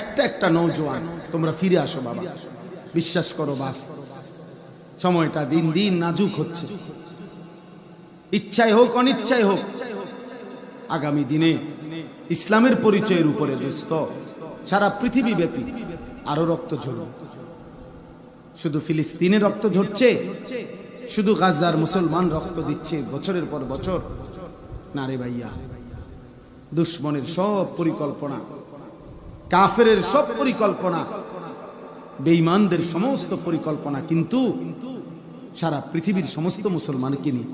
একটা একটা নৌজওয়ান তোমরা ফিরে আসো বাবা। বিশ্বাস করো বাপ, সময়টা দিন দিন নাজুক হচ্ছে। ইচ্ছাই হোক, অনিচ্ছাই হোক, আগামী দিনে ইসলামের পরিচয়ের উপরে দোস্ত, সারা পৃথিবী ব্যাপী আরও রক্ত ঝরবে। শুধু ফিলিস্তিনে রক্ত ঝরছে, শুধু গাজার মুসলমান রক্ত দিচ্ছে বছরের পর বছর। না রে ভাইয়া, দুশ্মনের সব পরিকল্পনা কাফেরের সব পরিকল্পনা, বেঈমানদের সমস্ত পরিকল্পনা, কিন্তু সারা পৃথিবীর সমস্ত মুসলমানকে নিয়ে।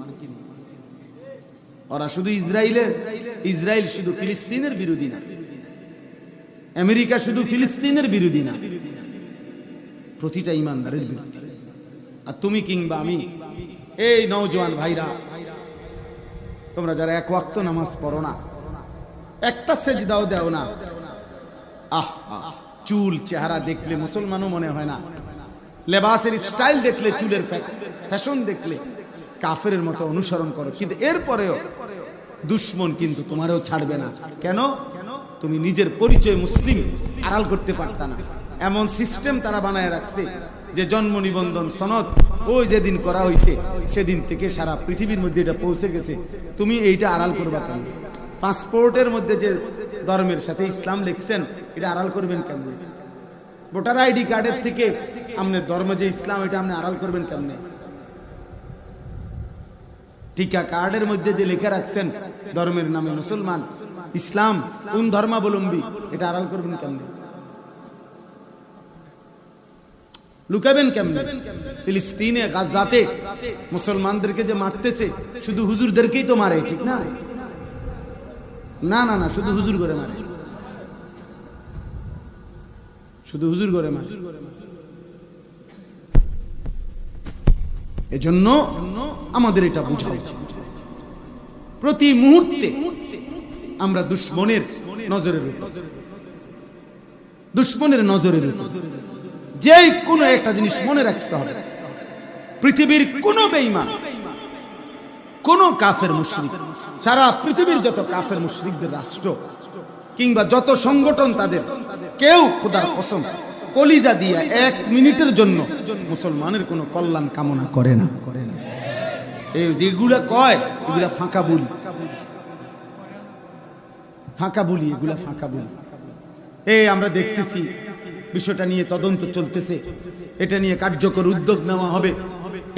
ওরা শুধু ইসরায়েলের, ইসরায়েল শুধু ফিলিস্তিনের বিরোধী না। আমেরিকা শুধু ফিলিস্তিনের বিরোধী না। প্রতিটা ইমানদারের বিরুদ্ধে। আর তুমি কিংবা আমি, এই নওজোয়ান ভাইরা, তোমরা যারা এক ওয়াক্ত নামাজ পড়ো না, একটা সেজ দাও দেও না। আহ চুল চেহারা দেখলে মুসলমানও মনে হয় না। লেবাসের স্টাইল দেখলে চুলের ফ্যাশন দেখলে কাফের মতো অনুসরণ করো। কিন্তু এরপরেও দুশ্মন কিন্তু তোমারও ছাড়বে না। কেন? তুমি নিজের পরিচয় মুসলিম, আড়াল করতে পারতা না। এমন সিস্টেম তারা বানায় রাখছে যে জন্ম নিবন্ধন সনদ ওই যেদিন করা হয়েছে সেদিন থেকে সারা পৃথিবীর মধ্যে এটা পৌঁছে গেছে। তুমি এইটা আড়াল করবা কেন? পাসপোর্টের মধ্যে যে ধর্মের সাথে ইসলাম লিখছেন, এটা আড়াল করবেন কেমনে? ভোটার আইডি কার্ডের থেকে আপনার ধর্ম যে ইসলাম, এটা আপনি আড়াল করবেন কেমনে? টিকা কার্ডের মধ্যে যে লেখা রাখছেন, ধর্মের নামে মুসলমান, ইসলাম, কোন ধর্মাবলম্বী, এটা আড়াল করবেন কেমনে? লুকাবেন কেমনে? ফিলিস্তিনে গাজাতে মুসলমানদেরকে যে মারতেছে, শুধু হুজুরদেরকেই তো মারে, ঠিক না? না না না, শুধু হুজুর করে মারে। শুধু হুজুর করে মারে। এজন্য আমাদের এটা বোঝা উচিত। প্রতি মুহূর্তে আমরা দুশ্মনের নজরের দুশ্মনের নজরের যে কোনো একটা জিনিস মনে রাখতে হবে। পৃথিবীর কোনো বেঈমান কোন কাফের মুশরিক, সারা পৃথিবীর যত কাফের মুশরিকদের রাষ্ট্র কিংবা যত সংগঠন তাদের, কেউ খোদার কসম কলিজা দিয়ে এক মিনিটের জন্য মুসলমানের কোনো কল্যাণ কামনা করে না। করে না এই যেগুলা কয়, এগুলা ফাঁকা বলি। ফাঁকা বলি, এগুলা ফাঁকা বলি। এই আমরা দেখতেছি, বিষয়টা নিয়ে তদন্ত চলতেছে। এটা নিয়ে কার্যকর উদ্যোগ নেওয়া হবে।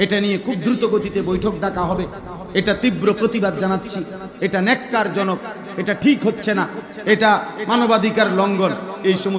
এটা নিয়ে খুব দ্রুত গতিতে বৈঠক ডাকা হবে। এটা তীব্র প্রতিবাদ জানাচ্ছি। এটা ন্যাক্কারজনক। এটা ঠিক হচ্ছে না। এটা মানবাধিকার লঙ্ঘন। এই সমস্ত